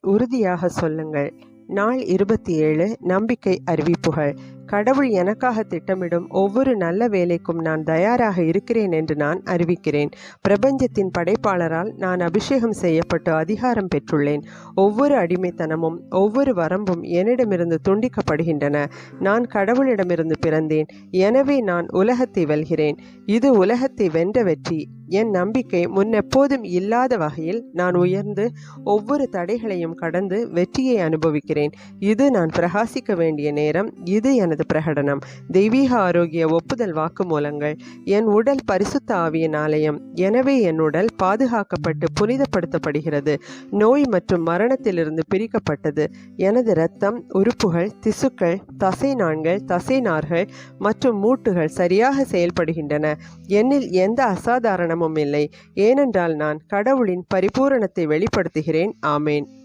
உறுதியாக சொல்லுங்கள். நாள் இருபத்தி ஏழு நம்பிக்கை அறிவிப்புகள். கடவுள் எனக்காக திட்டமிடும் ஒவ்வொரு நல்ல வேலைக்கும் நான் தயாராக இருக்கிறேன் என்று நான் அறிவிக்கிறேன். பிரபஞ்சத்தின் படைப்பாளரால் நான் அபிஷேகம் செய்யப்பட்டு அதிகாரம் பெற்றுள்ளேன். ஒவ்வொரு அடிமைத்தனமும் ஒவ்வொரு வரம்பும் என்னிடமிருந்து துண்டிக்கப்படுகின்றன. நான் கடவுளிடமிருந்து பிறந்தேன். எனவே நான் உலகத்தை வெல்கிறேன். இது உலகத்தை வென்ற வெற்றி. என் நம்பிக்கை முன்னெப்போதும் இல்லாத வகையில் நான் உயர்ந்து ஒவ்வொரு தடைகளையும் கடந்து வெற்றியை அனுபவிக்கிறேன். இது நான் பிரகாசிக்க வேண்டிய நேரம். இது எனது பிரகடனம். தெய்வீக ஆரோக்கிய ஒப்புதல் வாக்குமூலங்கள். என் உடல் பரிசுத்த ஆவியின் ஆலயம். எனவே என் உடல் பாதுகாக்கப்பட்டு புனிதப்படுத்தப்படுகிறது. நோய் மற்றும் மரணத்திலிருந்து பிரிக்கப்பட்டது. எனது இரத்தம் உறுப்புகள் திசுக்கள் தசை நாண்கள் தசை நார்கள் மற்றும் மூட்டுகள் சரியாக செயல்படுகின்றன. என்னில் எந்த அசாதாரணமும் இல்லை. ஏனென்றால் நான் கடவுளின் பரிபூரணத்தை வெளிப்படுத்துகிறேன். ஆமேன்.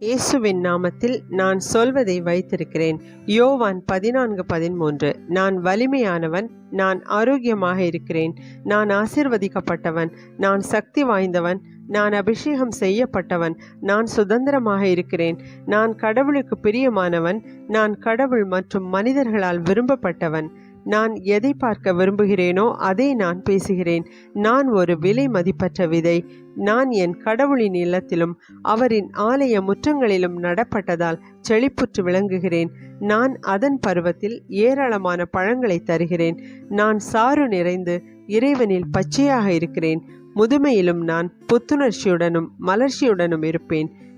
இயேசுவின் நாமத்தில் நான் சொல்வதை வைத்திருக்கிறேன். யோவான் பதினான்கு பதிமூன்று. நான் வலிமையானவன் நான் ஆரோக்கியமாக இருக்கிறேன். நான் ஆசிர்வதிக்கப்பட்டவன் நான் சக்தி வாய்ந்தவன் நான் அபிஷேகம் செய்யப்பட்டவன் நான் சுதந்திரமாக இருக்கிறேன். நான் கடவுளுக்கு பிரியமானவன் நான் கடவுள் மற்றும் மனிதர்களால் விரும்பப்பட்டவன். நான் எதை பார்க்க விரும்புகிறேனோ அதை நான் பேசுகிறேன். நான் ஒரு விலை மதிப்பற்ற விதை. நான் என் கடவுளின் இல்லத்திலும் அவரின் ஆலய முற்றங்களிலும் நடப்பட்டதால் செழிப்புற்று விளங்குகிறேன். நான் அதன் பருவத்தில் ஏராளமான பழங்களை தருகிறேன். நான் சாறு நிறைந்து இறைவனில் பச்சையாக இருக்கிறேன். முதுமையிலும் நான் புத்துணர்ச்சியுடனும் மலர்ச்சியுடனும் இருப்பேன்.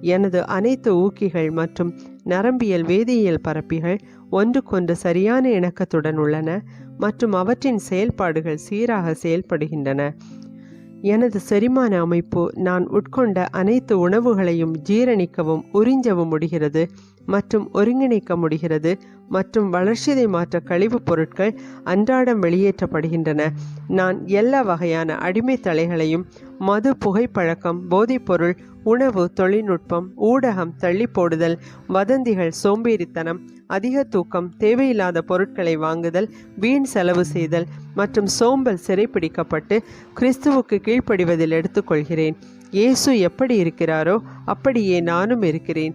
எனது அனைத்து ஊக்கிகள் மற்றும் நரம்பியல் வேதியியல் பரப்பிகள் ஒன்றுக்கொன்று சரியான இணக்கத்துடன் உள்ளன மற்றும் அவற்றின் செயல்பாடுகள் சீராக செயல்படுகின்றன. எனது செரிமான அமைப்பு நான் உட்கொண்ட அனைத்து உணவுகளையும் ஜீரணிக்கவும் உறிஞ்சவும் முடிகிறது. மற்றும் ஒருங்கிணைக்க முடிகிறது. மற்றும் வளர்ச்சியை மாற்ற கழிவுப் பொருட்கள் அன்றாடம் வெளியேற்றப்படுகின்றன. நான் எல்லா வகையான அடிமை தலைகளையும் மது புகைப்பழக்கம் போதைப்பொருள் உணவு தொழில்நுட்பம் ஊடகம் தள்ளி போடுதல் வதந்திகள் சோம்பேறித்தனம் அதிக தூக்கம் தேவையில்லாத பொருட்களை வாங்குதல் வீண் செலவு செய்தல் மற்றும் சோம்பல் சிறைப்பிடிக்கப்பட்டு கிறிஸ்துவுக்கு கீழ்ப்படிவதில் எடுத்துக்கொள்கிறேன். இயேசு எப்படி இருக்கிறாரோ அப்படியே நானும் இருக்கிறேன்.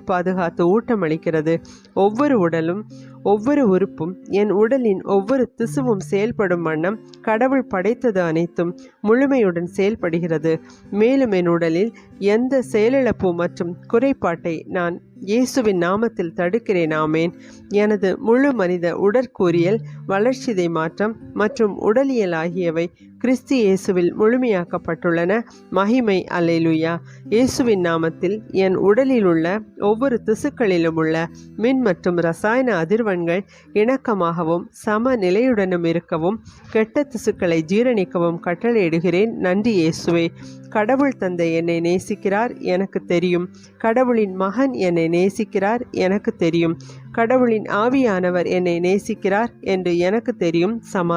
பாதுகாத்து ஊட்டமளிக்கிறது. ஒவ்வொரு உடலும் ஒவ்வொரு உறுப்பும் என் உடலின் ஒவ்வொரு திசுவும் செயல்படும் வண்ணம் கடவுள் படைத்தது அனைத்தும் முழுமையுடன் செயல்படுகிறது. மேலும் என் உடலில் எந்த செயலிழப்பு மற்றும் குறைபாட்டை நான் இயேசுவின் நாமத்தில் தடுக்கிறேன். ஆமேன். எனது முழு மனித உடற்கூறியல் வளர்ச்சிதை மாற்றம் மற்றும் உடலியல் ஆகியவை கிறிஸ்து இயேசுவில் முழுமையாக்கப்பட்டுள்ளன. மகிமை அல்லேலுயா. இயேசுவின் நாமத்தில் என் உடலில் உள்ள ஒவ்வொரு திசுக்களிலும் உள்ள மின் மற்றும் ரசாயன அதிர்வெண்கள் இணக்கமாகவும் சம நிலையுடனும் இருக்கவும் கெட்ட திசுக்களை ஜீரணிக்கவும் கட்டளையிடுகிறேன். நன்றி இயேசுவே. கடவுள் தந்தை என்னை நேசிக்கிறார் எனக்கு தெரியும். கடவுளின் மகன் என்னை நேசிக்கிறார் எனக்கு தெரியும். கடவுளின் ஆவியானவர் என்னை நேசிக்கிறார் என்று எனக்கு தெரியும். சமா